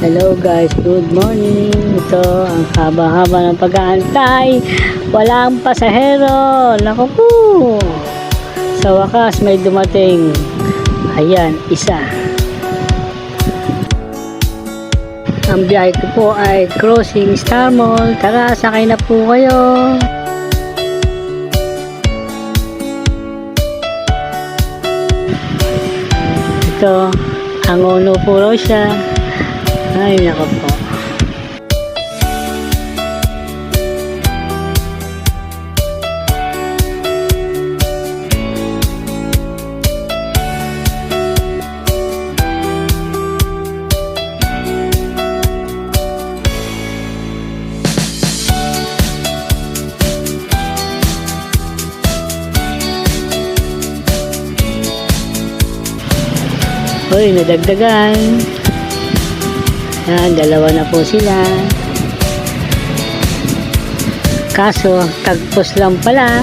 Hello guys, good morning. Ito ang haba-haba ng pag-aantay. Walang pasahero. Naku po. Sa wakas may dumating. Ayan, isa. Ang biyahe ko po ay crossing Star Mall. Tara, sakay na po kayo. Ito, ang uno po raw siya. Ay, nako po. Uy, nadagdagan. Yan, dalawa na po sila. Kaso, tagpos lang pala.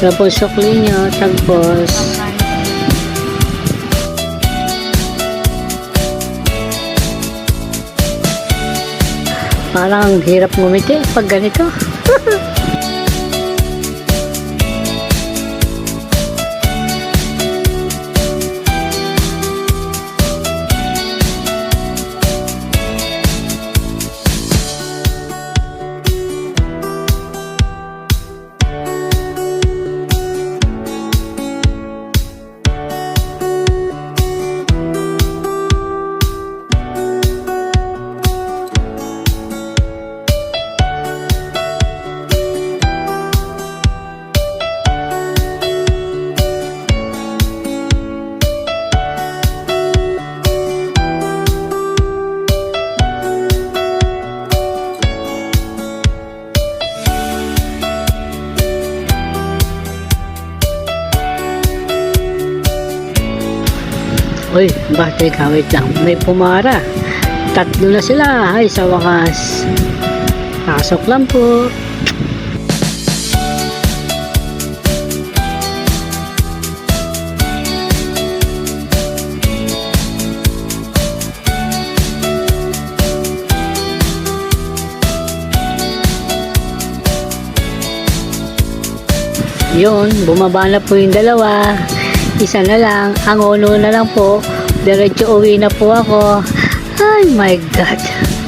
Tapos sukli nyo, tagpos. Parang ang hirap ngumiti pag ganito. Uy, bakit ka? Wait lang. May pumara. Tatlo na sila. Ay, sa wakas. Pasok lang po. Yun, bumaba na po yung dalawa. Isa na lang, ang uno na lang po. Diretso uwi na po ako. Ay my God.